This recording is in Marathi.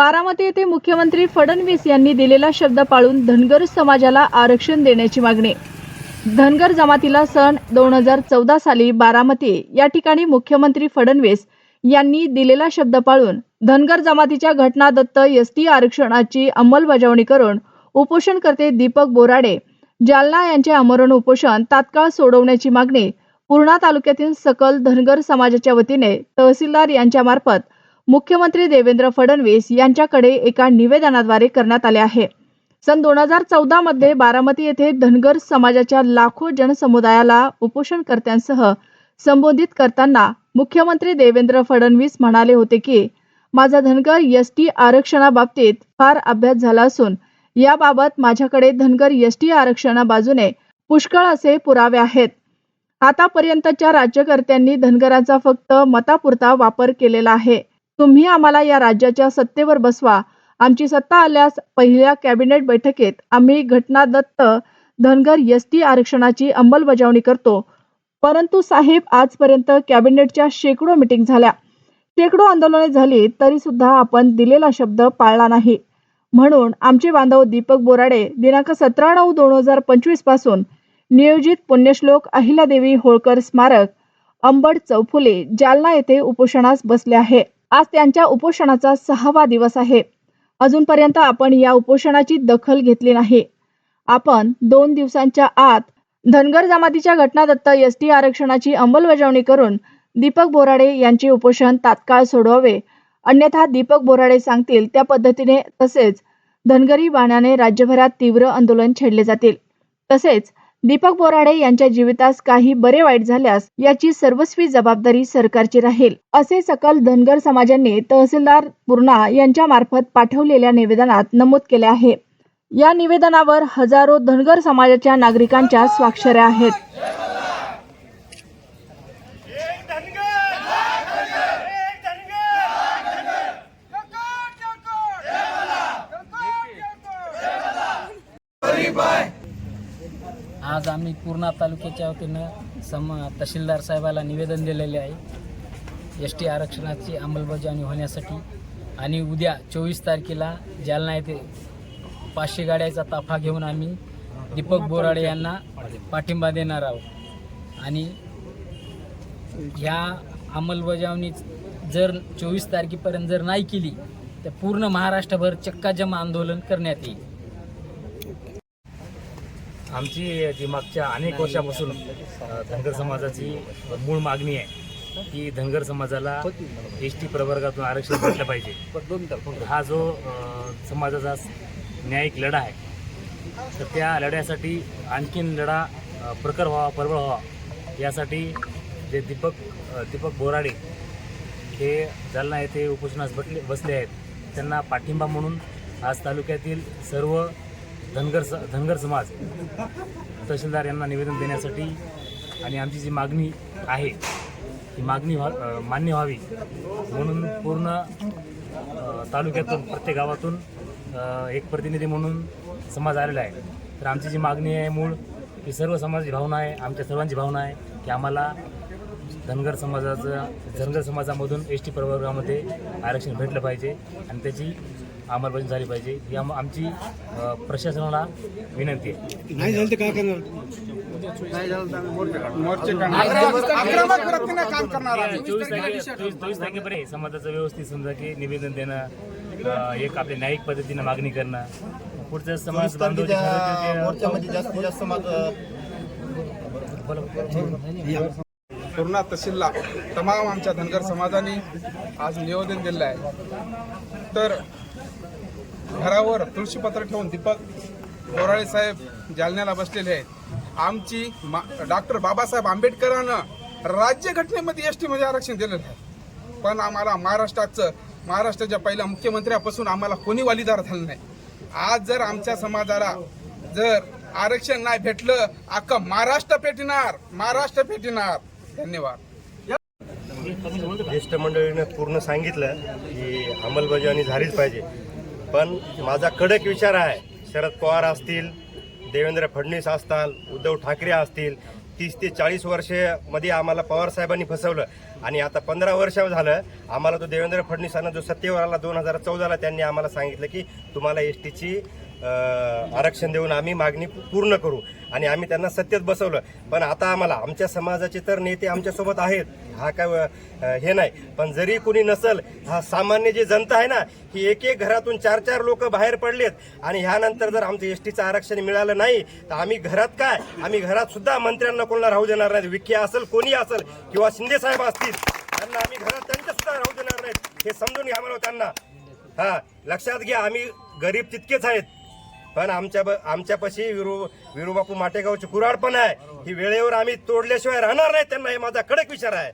बारामती येथे मुख्यमंत्री फडणवीस यांनी दिलेला शब्द पाळून धनगर समाजाला आरक्षण देण्याची मागणी. धनगर जमातीला सन दोन हजार चौदा साली बारामती या ठिकाणी मुख्यमंत्री फडणवीस यांनी दिलेला शब्द पाळून धनगर जमातीच्या घटनादत्त एस टी आरक्षणाची अंमलबजावणी करून उपोषणकर्ते दीपक बोराडे जालना यांचे आमरण उपोषण तात्काळ सोडवण्याची मागणी पूर्णा तालुक्यातील सकल धनगर समाजाच्या वतीने तहसीलदार यांच्या मार्फत मुख्यमंत्री देवेंद्र फडणवीस यांच्याकडे एका निवेदनाद्वारे करण्यात आले आहे. सन दोन हजार चौदा मध्ये बारामती येथे धनगर समाजाच्या लाखो जनसमुदायाला उपोषणकर्त्यांसह संबोधित करताना मुख्यमंत्री देवेंद्र फडणवीस म्हणाले होते की माझा धनगर एस टी आरक्षणाबाबतीत फार अभ्यास झाला असून याबाबत माझ्याकडे धनगर एस टी आरक्षणा बाजूने पुष्कळ असे पुरावे आहेत. आतापर्यंतच्या राज्यकर्त्यांनी धनगरांचा फक्त मतापुरता वापर केलेला आहे. तुम्ही आम्हाला या राज्याच्या सत्तेवर बसवा. आमची सत्ता आल्यास पहिल्या कॅबिनेट बैठकीत आम्ही घटनादत्त धनगर एस टी आरक्षणाची अंमलबजावणी करतो. परंतु साहेब आजपर्यंत कॅबिनेटच्या शेकडो मिटिंग झाल्या. शेकडो आंदोलने झाली तरी सुद्धा आपण दिलेला शब्द पाळला नाही. म्हणून आमचे बांधव दीपक बोराडे दिनांक सतरा नऊ दोन हजार पंचवीसपासून नियोजित पुण्यश्लोक अहिल्यादेवी होळकर स्मारक अंबड चौफुले जालना येथे उपोषणास बसले आहे. आज त्यांच्या उपोषणाचा सहावा दिवस आहे. अजूनपर्यंत आपण या उपोषणाची दखल घेतली नाही. आपण दोन दिवसांच्या आत धनगर जमातीच्या घटनादत्त एस टी आरक्षणाची अंमलबजावणी करून दीपक बोराडे यांचे उपोषण तात्काळ सोडवावे. अन्यथा दीपक बोराडे सांगतील त्या पद्धतीने तसेच धनगरी बाण्याने राज्यभरात तीव्र आंदोलन छेडले जातील. तसेच दीपक बोराडे यांच्या जीवितास काही बरे वाईट झाल्यास याची सर्वस्वी जबाबदारी सरकारची राहील असे सकल धनगर समाजांनी तहसीलदार पूर्णा यांच्या मार्फत पाठवलेल्या निवेदनात नमूद केले आहे. या निवेदनावर हजारो धनगर समाजाच्या नागरिकांच्या स्वाक्षऱ्या आहेत एक धनगर एक धनगर जळकोट जळकोट जळकोट जळकोट आज आम्ही पूर्णा तालुक्याच्या वतीनं सम तहसीलदार साहेबाला निवेदन दिलेले आहे. एस टी आरक्षणाची अंमलबजावणी होण्यासाठी आणि उद्या चोवीस तारखेला जालना येथे पाचशे गाड्याचा ताफा घेऊन आम्ही दीपक बोराडे यांना पाठिंबा देणार आहोत. आणि ह्या अंमलबजावणी जर चोवीस तारखेपर्यंत जर नाही केली तर पूर्ण महाराष्ट्रभर चक्काजम आंदोलन करण्यात येईल. आमची जी मागच्या अनेक वर्षापासून धनगर समाजाची मूळ मागणी आहे की धनगर समाजाला एस टी प्रवर्गातून आरक्षण भेटलं पाहिजे. हा जो समाजाचा न्यायिक लढा आहे तर त्या लढ्यासाठी आणखीन लढा प्रखर व्हावा प्रबळ व्हावा यासाठी जे दीपक दीपक बोराडे हे जालना येथे उपोषणास बसले बसले आहेत त्यांना पाठिंबा म्हणून आज तालुक्यातील सर्व धनगर स धनगर समाज तहसीलदार यांना निवेदन देण्यासाठी आणि आमची जी मागणी आहे ती मागणी व्हा मान्य व्हावी म्हणून पूर्ण तालुक्यातून प्रत्येक गावातून एक प्रतिनिधी म्हणून समाज आलेला आहे. तर आमची जी मागणी आहे मूळ ही सर्व समाजाची भावना आहे आमच्या सर्वांची भावना आहे की आम्हाला धनगर समाजाचं धनगर समाजामधून एस टी प्रवर्गामध्ये आरक्षण भेटलं पाहिजे आणि त्याची अंमलबजावणी झाली पाहिजे. ही आम आमची प्रशासनाला विनंती आहे. नाही झालं तर काय करणार? आक्रमक वृत्तीने काम करणार आहे चोवीस तारखे चोवीस तारखेपर्यंत समाजाचं व्यवस्थित समजा की निवेदन देणं एक आपल्या न्यायिक पद्धतीनं मागणी करणं. पुढचं समाज मोर्चामध्ये जास्तीत जास्त पूर्णा तहसीलला तमाम आमच्या धनगर समाजाने आज निवेदन दिलं आहे. तर घरावर तुळशीपत्र ठेवून दीपक बोराळे साहेब जालन्याला बसलेले आहेत. आमची मा डॉक्टर बाबासाहेब आंबेडकरानं राज्यघटनेमध्ये एस टीमध्ये आरक्षण दिलेलं आहे. पण आम्हाला महाराष्ट्राचं महाराष्ट्राच्या पहिल्या मुख्यमंत्र्यापासून आम्हाला कोणी वालीदार झालं नाही. आज जर आमच्या समाजाला जर आरक्षण नाही भेटलं अख्खं महाराष्ट्र पेटणार महाराष्ट्र पेटणार. धन्यवाद. ज्येष्ठ मंडळीने पूर्ण सांगितलं की अंमलबजावणी झालीच पाहिजे. पण माझा कडक विचार आहे शरद पवार असतील देवेंद्र फडणवीस असताल उद्धव ठाकरे असतील तीस ते चाळीस वर्षामध्ये आम्हाला पवार साहेबांनी फसवलं. आणि आता पंधरा वर्ष झालं आम्हाला तो देवेंद्र फडणवीसांना जो सत्तेवर आला दोन हजार चौदाला त्यांनी आम्हाला सांगितलं की तुम्हाला एस टीची आरक्षण देऊन आम्ही मागणी पूर्ण करू. आणि आम्ही त्यांना सत्तेत बसवलं. पण आता आम्हाला आमच्या समाजाचे तर नेते आमच्यासोबत आहेत. हा काय हे नाही. पण जरी कुणी नसल हा सामान्य जी जनता आहे ना ही एक एक घरातून चार चार लोक बाहेर पडलेत. आणि ह्यानंतर जर आमचं एस टीचं आरक्षण मिळालं नाही तर आम्ही घरात काय? आम्ही घरात सुद्धा मंत्र्यांना कोणाला राहू देणार नाही विखे असेल कोणी असेल किंवा शिंदे साहेब असतील त्यांना आम्ही घरात त्यांच्या सुद्धा राहू देणार नाहीत. हे समजून घ्या मला त्यांना. हा लक्षात घ्या आम्ही गरीब तितकेच आहेत. पण आमच्या आमच्यापाशी विरू विरूबापू माटेगावचे कुराड पण आहे. ही वेळेवर आम्ही तोडल्याशिवाय राहणार नाही. त्यांना हे माझा कडक विचार आहे.